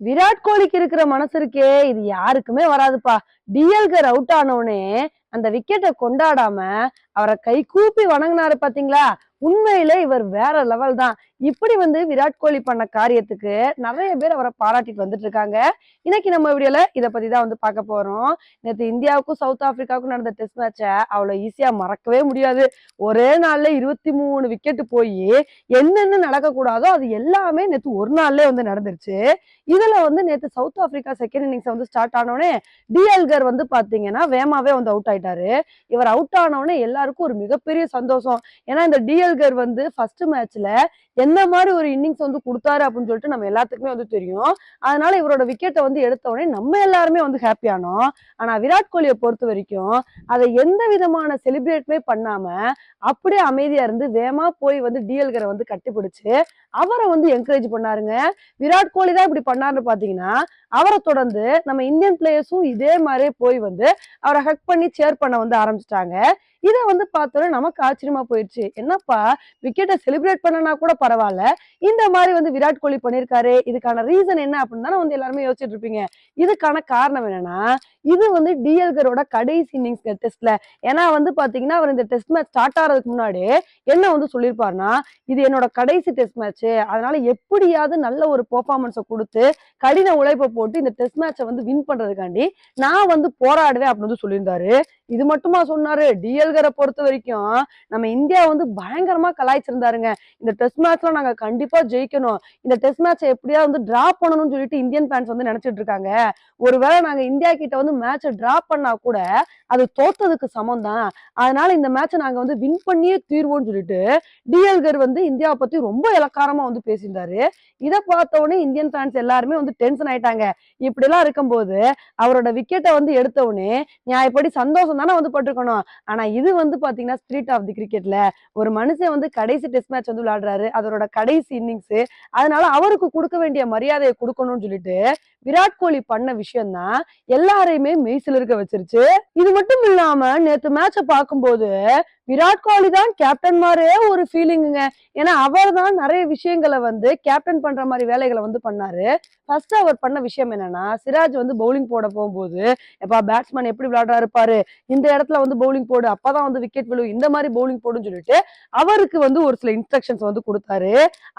விராட் கோலிக்கு இருக்கிற மனசு இருக்கே இது யாருக்குமே வராதுப்பா. டிஎல்கர் அவுட் ஆனவுடனே அந்த விக்கெட்டை கொண்டாடாம அவரை கை கூப்பி வணங்கினாரு பாத்தீங்களா? உண்மையிலே இவர் வேற லெவல் தான். இப்படி வந்து விராட் கோலி பண்ண காரியத்துக்கு நிறைய பேர் அவரை பாராட்டிட்டு வந்துட்டு இருக்காங்க. இன்னைக்கு நம்ம வீடியோல இதை பத்தி தான் வந்து பார்க்க போறோம். நேற்று இந்தியாவுக்கும் சவுத் ஆப்பிரிக்காவுக்கும் நடந்த டெஸ்ட் மேட்சை அவ்வளவு ஈஸியா மறக்கவே முடியாது. ஒரே நாள்ல இருபத்தி மூணு விக்கெட் போய் என்னென்ன நடக்கக்கூடாதோ அது எல்லாமே நேற்று ஒரு நாள்லயே வந்து நடந்துருச்சு. இதுல வந்து நேற்று சவுத் ஆப்பிரிக்கா செகண்ட் இன்னிங்ஸ் வந்து ஸ்டார்ட் ஆனோடனே டிஎல்கர் வந்து பாத்தீங்கன்னா வேமாவே வந்து அவுட் ஆயிட்டாரு. இவர் அவுட் ஆனவுடனே எல்லாருக்கும் ஒரு மிகப்பெரிய சந்தோஷம். ஏன்னா இந்த டிஎல்கர் வந்து ஃபர்ஸ்ட் மேட்ச்ல என்ன மாதிரி ஒரு இன்னிங்ஸ் வந்து கொடுத்தாரு அப்படின்னு சொல்லிட்டு நம்ம எல்லாத்துக்குமே வந்து தெரியும். அதனால இவரோட விக்கெட்டை வந்து எடுத்த உடனே நம்ம எல்லாருமே வந்து ஹாப்பி ஆனோம். ஆனா விராட் கோலியை பொறுத்த வரைக்கும் அதை எந்த விதமான செலிப்ரேட்டுமே பண்ணாம அப்படியே அமைதியா இருந்து வேமா போய் வந்து டிஎல்கரை வந்து கட்டிப்பிடிச்சு அவரை வந்து என்கரேஜ் பண்ணாருங்க. விராட் கோலி தான் இப்படி பண்ணாருன்னு பாத்தீங்கன்னா அவரை தொடர்ந்து நம்ம இந்தியன் பிளேயர்ஸும் இதே மாதிரியே போய் வந்து அவரை ஹக் பண்ணி சேர் பண்ண வந்து ஆரம்பிச்சிட்டாங்க. இதை வந்து பார்த்தோன்னா நமக்கு ஆச்சரியமா போயிடுச்சு. என்னப்பா விக்கெட்டை செலிப்ரேட் பண்ணனா கூட பரவாயில்ல. இந்த மாதிரி வந்து விராட் கோலி பண்ணியிருக்காரு. இதுக்கான ரீசன் என்ன அப்படின்னு தானே வந்து எல்லாருமே யோசிச்சுட்டு இருப்பீங்க. இதுக்கான காரணம் என்னன்னா இது வந்து டிஎல்கரோட கடைசி இன்னிங்ஸ் டெஸ்ட்ல ஏன்னா வந்து பாத்தீங்கன்னா அவர் இந்த டெஸ்ட் மேட்ச் ஸ்டார்ட் ஆகிறதுக்கு முன்னாடி என்ன வந்து சொல்லியிருப்பாருன்னா இது என்னோட கடைசி டெஸ்ட் மேட்ச் அதனால எப்படியாவது நல்ல ஒரு பெர்ஃபார்மன்ஸை கொடுத்து கடின உழைப்பை போட்டு இந்த டெஸ்ட் மேட்சை வந்து வின் பண்றதுக்காண்டி நான் வந்து போராடுவேன் அப்படின்னு வந்து சொல்லியிருந்தாரு. இது மட்டுமா சொன்னாரு? டிஎல்கரை பொறுத்த வரைக்கும் நம்ம இந்தியா வந்து பயங்கரமா கலாய்ச்சிருந்தாருங்க. இந்த டெஸ்ட் மேட்ச்ல நாங்க கண்டிப்பா ஜெயிக்கணும். இந்த டெஸ்ட் மேட்சை எப்படியா வந்து டிரா பண்ணணும்னு சொல்லிட்டு இந்தியன் ஃபேன்ஸ் வந்து நினைச்சிட்டு இருக்காங்க. ஒருவேளை நாங்க இந்தியா கிட்ட வந்து மேட்சை டிரா பண்ணா கூட அது தோத்ததுக்கு சமம் தான். அதனால இந்த மேட்சை நாங்க வந்து வின் பண்ணியே தீர்வோம்னு சொல்லிட்டு டிஎல்கர் வந்து இந்தியாவை பத்தி ரொம்ப இலக்காரமா வந்து பேசியிருந்தாரு. இதை பார்த்த உடனே இந்தியன் ஃபேன்ஸ் எல்லாருமே வந்து டென்ஷன் ஆயிட்டாங்க. இப்படி எல்லாம் இருக்கும்போது அவரோட விக்கெட்டை வந்து எடுத்த உடனே நியாயப்படி சந்தோஷம் தானே வந்து பட்டிருக்கணும். ஆனா இது வந்து பாத்தீங்கன்னா ஸ்பிரிட் ஆஃப் தி கிரிக்கெட்ல ஒரு மனுஷன் வந்து கடைசி டெஸ்ட் மேட்ச் வந்து விளையாடுறாரு. அதோட கடைசி இன்னிங்ஸ் அதனால அவருக்கு கொடுக்க வேண்டிய மரியாதையை கொடுக்கணும்னு சொல்லிட்டு விராட் கோலி பண்ண விஷயம் தான் எல்லாரையுமே மெய்சில் இருக்க வச்சிருச்சு. இது மட்டும் இல்லாம நேத்து மேட்ச பார்க்கும்போது விராட் கோலி தான் கேப்டன் மாதிரியே ஒரு ஃபீலிங்குங்க ஏன்னா அவர் தான் நிறைய விஷயங்களை வந்து கேப்டன் பண்ற மாதிரி வேலைகளை வந்து பண்ணாரு. ஃபர்ஸ்ட் அவர் பண்ண விஷயம் என்னன்னா சிராஜ் வந்து பவுலிங் போட போகும்போது எப்பா பேட்ஸ்மேன் எப்படி விளையாடுறாரு பாரு இந்த இடத்துல வந்து பவுலிங் போடு அப்பதான் வந்து விக்கெட் விழுவும் இந்த மாதிரி பவுலிங் போடுன்னு சொல்லிட்டு அவருக்கு வந்து ஒரு சில இன்ஸ்ட்ரக்ஷன்ஸ் வந்து கொடுத்தாரு.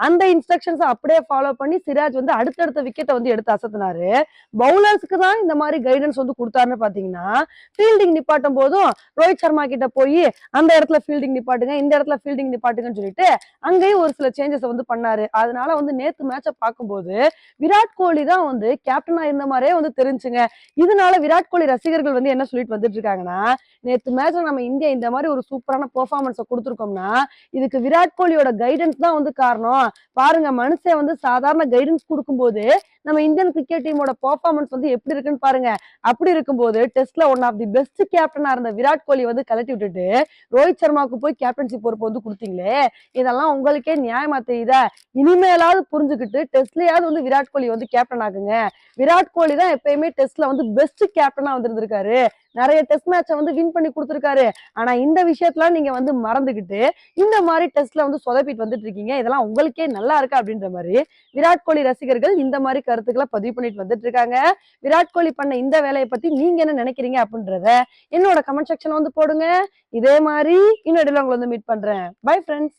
அந்த இன்ஸ்ட்ரக்ஷன்ஸ் அப்படியே ஃபாலோ பண்ணி சிராஜ் வந்து அடுத்தடுத்த விக்கெட்டை வந்து எடுத்து அசத்தினாரு. பவுலர்ஸ்க்கு தான் இந்த மாதிரி கைடன்ஸ் வந்து கொடுத்தாருன்னு பாத்தீங்கன்னா ஃபீல்டிங் நிப்பாட்டும் போதும் ரோஹித் சர்மா கிட்ட போய் அந்த இடத்துல ஃபீல்டிங் நிப்பாட்டுங்க இந்த இடத்துல ஃபீல்டிங் நிப்பாட்டுங்கன்னு சொல்லிட்டு அங்கேயும் ஒரு சில சேஞ்சஸ் வந்து பண்ணாரு. அதனால வந்து நேத்து மேட்சை பார்க்கும்போது விராட் கோலி தான் வந்து கேப்டனா இருந்த மாதிரியே வந்து தெரிஞ்சுங்க. இதனால விராட் கோலி ரசிகர்கள் வந்து என்ன சொல்லிட்டு வந்துட்டு இருக்காங்கன்னா நேத்து மேட்ச்ல நம்ம இந்தியா இந்த மாதிரி ஒரு சூப்பரான பெர்ஃபார்மன்ஸை கொடுத்துருக்கோம்னா இதுக்கு விராட் கோலியோட கைடன்ஸ் தான் வந்து காரணம். பாருங்க மனுஷன் வந்து சாதாரண கைடன்ஸ் கொடுக்கும்போது நம்ம இந்தியன் கிரிக்கெட் டீமோட பர்ஃபார்மன்ஸ் வந்து எப்படி இருக்குன்னு பாருங்க. அப்படி இருக்கும்போது டெஸ்ட்ல ஒன் ஆஃப் தி பெஸ்ட் கேப்டனா இருந்த விராட் கோலி வந்து கலட்டி விட்டுட்டு ரோஹித் சர்மாவுக்கு போய் கேப்டன்ஷிப் பொறுப்பு வந்து கொடுத்தீங்களே இதெல்லாம் உங்களுக்கே நியாயமா தெரியுதா? இனிமேலாவது புரிஞ்சுக்கிட்டு டெஸ்ட்லயாவது வந்து விராட் கோலி வந்து கேப்டன் ஆகுங்க விராட் கோலி தான் எப்பயுமே டெஸ்ட்ல வந்து பெஸ்ட் கேப்டனா வந்திருந்திருக்காரு. நிறைய டெஸ்ட் மேட்சை வந்து வின் பண்ணி கொடுத்துருக்காரு. ஆனா இந்த விஷயத்தெல்லாம் நீங்க வந்து மறந்துகிட்டு இந்த மாதிரி டெஸ்ட்ல வந்து சொதப்பிட்டு வந்துட்டு இருக்கீங்க. இதெல்லாம் உங்களுக்கே நல்லா இருக்கா அப்படின்ற மாதிரி விராட் கோலி ரசிகர்கள் இந்த மாதிரி கருத்துக்களை பதிவு பண்ணிட்டு வந்துட்டு இருக்காங்க விராட் கோலி பண்ண இந்த வேலையை பத்தி நீங்க என்ன நினைக்கிறீங்க அப்படின்றத என்னோட கமெண்ட் செக்ஷன் வந்து போடுங்க. இதே மாதிரி இன்னொரு உங்களை வந்து மீட் பண்றேன். Bye friends